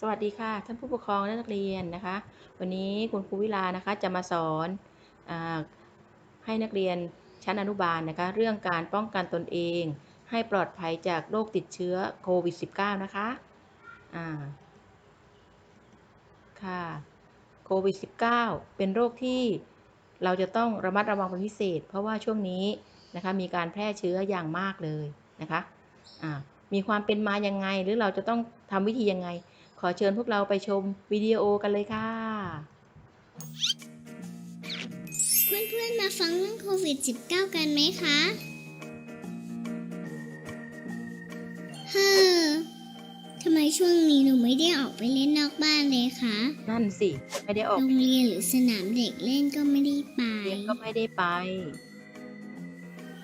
สวัสดีค่ะ ท่านผู้ปกครองและนักเรียนนะคะ วันนี้คุณครูวิลานะคะจะมาสอนอให้นักเรียนชั้นอนุบาลนะคะ เรื่องการป้องกันตนเอง ให้ปลอดภัยจากโรคติดเชื้อโควิด -19 นะคะค่ะโควิด -19 เป็นโรคที่เราจะต้องระมัดระวังเป็นพิเศษ เพราะว่าช่วงนี้นะคะมีการแพร่เชื้ออย่างมากเลยนะคะอ่ามีความเป็นมายังไงหรือเราจะต้องทำวิธียังไง ขอเชิญพวกเราไปชมวิดีโอกันเลยค่ะ เพื่อนๆ มาฟังเรื่องโควิด -19 กันไหมคะเฮ้อทำไมช่วงนี้หนูไม่ได้ออกไปเล่นนอกบ้านเลยคะ นั่นสิ ไม่ได้ออกโรงเรียนหรือสนามเด็กเล่นก็ไม่ได้ไป เรียนก็ไม่ได้ไป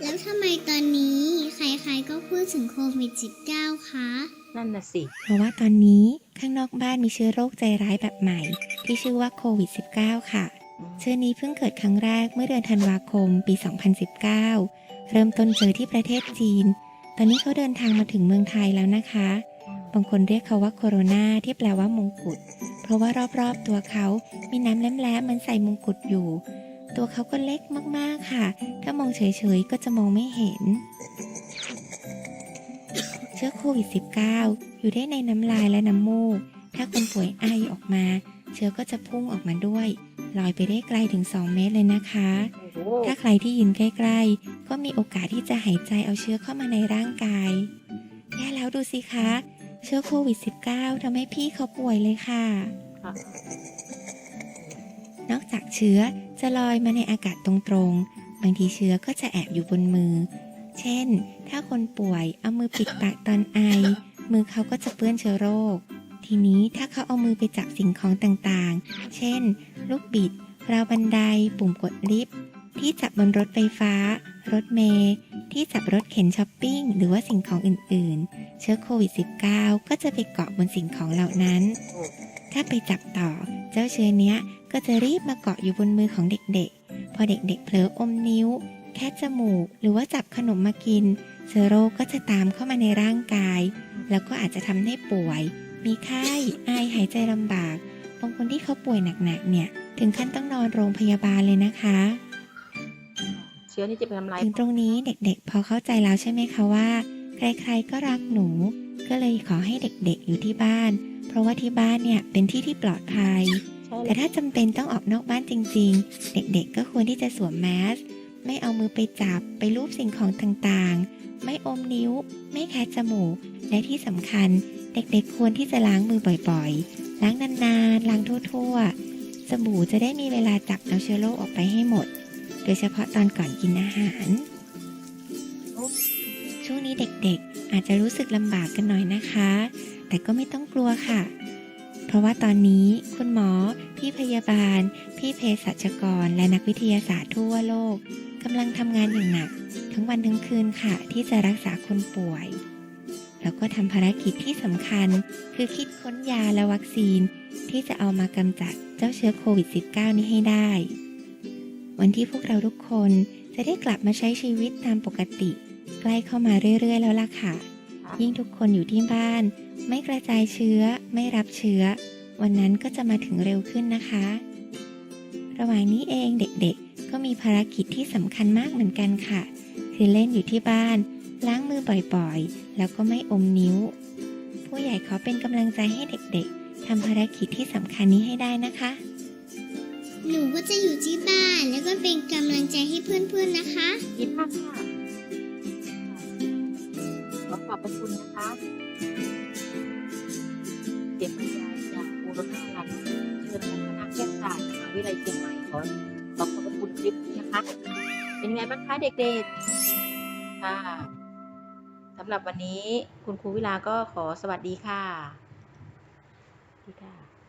แล้วทำไมตอนนี้ใครๆก็พูดถึงโควิด -19 คะ นั่นน่ะสิ เพราะว่าตอนนี้ข้างนอกบ้านมีเชื้อโรคใจร้ายแบบใหม่ ที่ชื่อว่าโควิด -19 ค่ะ เชื้อนี้เพิ่งเกิดครั้งแรกเมื่อเดือนธันวาคมปี 2019 เริ่มต้นเจอที่ประเทศจีน ตอนนี้เขาเดินทางมาถึงเมืองไทยแล้วนะคะ บางคนเรียกเขาว่าโคโรนาที่แปลว่ามงกุฎ เพราะว่ารอบๆตัวเขามีน้ำแหลมๆเหมันใส่มงกุฎอยู่ ตัวเขาก็เล็กมากๆค่ะ ถ้ามองเฉยๆ ก็จะมองไม่เห็น เชื้อโควิด -19 อยู่ได้ในน้ำลายและน้ำมูก ถ้าคนป่วยไอออกมา เชื้อก็จะพุ่งออกมาด้วยลอยไปได้ไกลถึง 2 เมตรเลยนะคะ ถ้าใครที่ยืนใกล้ๆ ก็มีโอกาสที่จะหายใจเอาเชื้อเข้ามาในร่างกายแย่แล้วดูสิคะ เชื้อโควิด -19 ทำให้พี่เขาป่วยเลยค่ะ นอกจากเชื้อจะลอยมาในอากาศตรงๆ บางทีเชื้อก็จะแอบอยู่บนมือ เช่น ถ้าคนป่วยเอามือปิดปากตอนไอ มือเขาก็จะเปื้อนเชื้อโรค ทีนี้ถ้าเขาเอามือไปจับสิ่งของต่างๆ เช่น ลูกบิด ราวบันได ปุ่มกดลิฟต์ ที่จับบนรถไฟฟ้า รถเมล์ที่จับรถเข็นช้อปปิ้ง หรือว่าสิ่งของอื่นๆ เชื้อโควิด -19 ก็จะไปเกาะบนสิ่งของเหล่านั้น ถ้าไปจับต่อ เจ้าเชื้อเนี้ยก็จะรีบมาเกาะอยู่บนมือของเด็กๆ พอเด็กๆ เผลออมนิ้ว แค่จมูก หรือว่าจับขนมมากิน เชื้อโรคก็จะตามเข้ามาในร่างกาย แล้วก็อาจจะทำให้ป่วย มีไข้ ไอหายใจลำบาก บางคนที่เขาป่วยหนักๆ เนี่ย ถึงขั้นต้องนอนโรงพยาบาลเลยนะคะเชื้อนี้จะไปทำลายถึงตรงนี้เด็กๆ พอเข้าใจแล้วใช่ไหมคะว่า ใครๆก็รักหนู ก็เลยขอให้เด็กๆอยู่ที่บ้าน เพราะว่าที่บ้านเนี่ยเป็นที่ที่ปลอดภัยใช่แต่แล้วถ้าจำเป็นต้องออกนอกบ้านจริง ๆ เด็กๆ ก็ควรที่จะสวมแมส ไม่เอามือไปจับไปลูบสิ่งของต่างๆ ไม่อมนิ้ว ไม่แคะจมูก และที่สำคัญเด็กๆ ควรที่จะล้างมือบ่อยๆ ล้างนานๆ ล้างทั่วๆ สบู่จะได้มีเวลาจับเอาเชื้อโรคออกไปให้หมด โดยเฉพาะตอนก่อนกินอาหาร ช่วงนี้เด็กๆ อาจจะรู้สึกลำบากกันหน่อยนะคะ แต่ก็ไม่ต้องกลัวค่ะ เพราะว่าตอนนี้คุณหมอ พี่พยาบาล พี่เภสัชกร และนักวิทยาศาสตร์ทั่วโลกกำลังทำงานอย่างหนัก ทั้งวันทั้งคืนค่ะ ที่จะรักษาคนป่วย แล้วก็ทำภารกิจที่สำคัญ คือคิดค้นยาและวัคซีน ที่จะเอามากำจัดเจ้าเชื้อโควิด -19 นี้ให้ได้ วันที่พวกเราทุกคนจะได้กลับมาใช้ชีวิตตามปกติ ใกล้เข้ามาเรื่อยๆ แล้วล่ะค่ะ ยิ่งทุกคนอยู่ที่บ้าน ไม่กระจายเชื้อ ไม่รับเชื้อ วันนั้นก็จะมาถึงเร็วขึ้นนะคะ ระหว่างนี้เองเด็กๆ ก็มีภารกิจที่สำคัญมากเหมือนกันค่ะ คือเล่นอยู่ที่บ้าน ล้างมือบ่อยๆ แล้วก็ไม่อมนิ้ว ผู้ใหญ่ขอเป็นกำลังใจให้เด็กๆทำภารกิจที่สำคัญนี้ให้ได้นะคะ หนูก็จะอยู่ที่บ้านแล้วก็เป็นกำลังใจให้เพื่อนๆนะคะดีมากค่ะขอขอบ พระคุณนะคะเสียงบรรยายจากครูรถนาลันเชิญคณะแพทยศาสตร์มหาวิทยาลัยเชียงใหม่ขอขอขอบพระคุณคลิปนี้นะคะ เป็นไงบ้างคะเด็กๆค่ะสำหรับวันนี้คุณครูวิลาก็ขอสวัสดีค่ะสวัสดีค่ะ